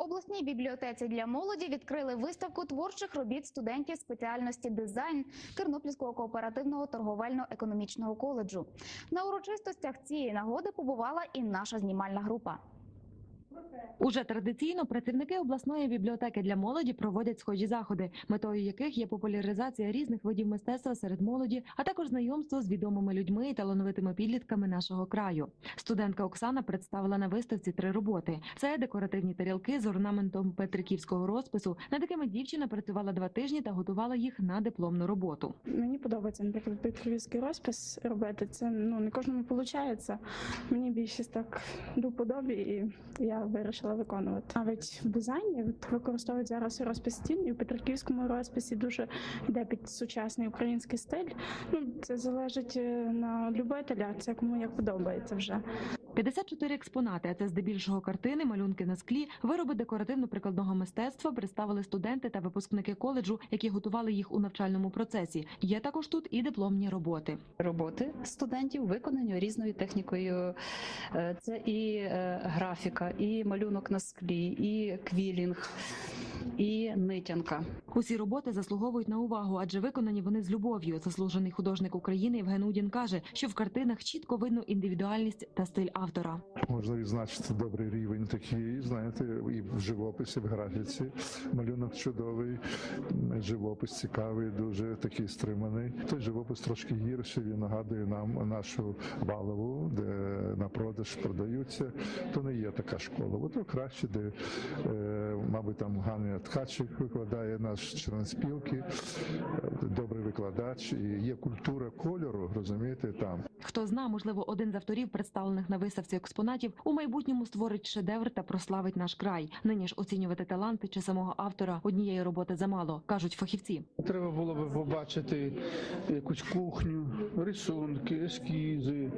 обласній бібліотеці для молоді відкрили виставку творчих робіт студентів спеціальності дизайн Тернопільського кооперативного торговельно-економічного коледжу. На урочистостях цієї нагоди побувала і наша знімальна група. Уже традиційно працівники обласної бібліотеки для молоді проводять схожі заходи, метою яких є популяризація різних видів мистецтва серед молоді, а також знайомство з відомими людьми і талановитими підлітками нашого краю. Студентка Оксана представила на виставці три роботи: це декоративні тарілки з орнаментом петриківського розпису, над якими дівчина працювала два тижні та готувала їх на дипломну роботу. Мені подобається, наприклад, петрівський розпис робити. Це ну не кожному виходить. Мені більшість так до вподоби, і я вирішила виконувати. Навіть в дизайні використовують зараз розпис стін, і в петриківському розписі дуже йде під сучасний український стиль. Ну це залежить е, на любителя. Це кому як подобається вже. 54 експонати, а це здебільшого картини, малюнки на склі, вироби декоративно-прикладного мистецтва представили студенти та випускники коледжу, які готували їх у навчальному процесі. Є також тут і дипломні роботи. роботи студентів виконані різною технікою. Е, Це і е, графіка, і малюнок на склі, і квілінг, і нитянка. Усі роботи заслуговують на увагу, адже виконані вони з любов'ю. Заслужений художник України Євген Удін каже, що в картинах чітко видно індивідуальність та стиль автора. Можна відзначити добрий рівень такий, знаєте, і в живописі, в графіці. Малюнок чудовий, живопис цікавий, дуже такий стриманий. Той живопис трошки гірший, він нагадує нам нашу балову, де на продаж продаються. То не є така школа. Бо то краще, де, е, мабуть, там Ганя Ткачик викладає наш член спілки, добрий викладач, і є культура кольору, розумієте, там. Хто зна, можливо, один з авторів, представлених на виставці експонатів, у майбутньому створить шедевр та прославить наш край. Нині ж оцінювати таланти чи самого автора однієї роботи замало, кажуть фахівці. Треба було би побачити якусь кухню, рисунки, ескізи,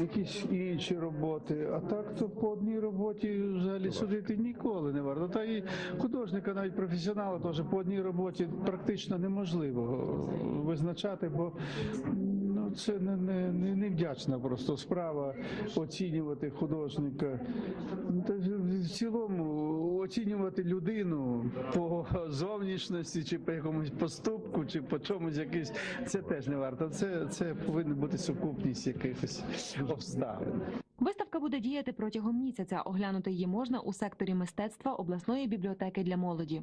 якісь інші роботи. А так то по одній роботі взагалі судити ніколи не варто. Та і художника, навіть професіонала, теж по одній роботі практично неможливо визначати, бо це не, не, не, невдячна просто справа оцінювати художника. Ну, В цілому оцінювати людину по зовнішності, чи по якомусь поступку, чи по чомусь якийсь, це теж не варто. Це, це повинна бути сукупність якихось обставин. Виставка буде діяти протягом місяця. Оглянути її можна у секторі мистецтва обласної бібліотеки для молоді.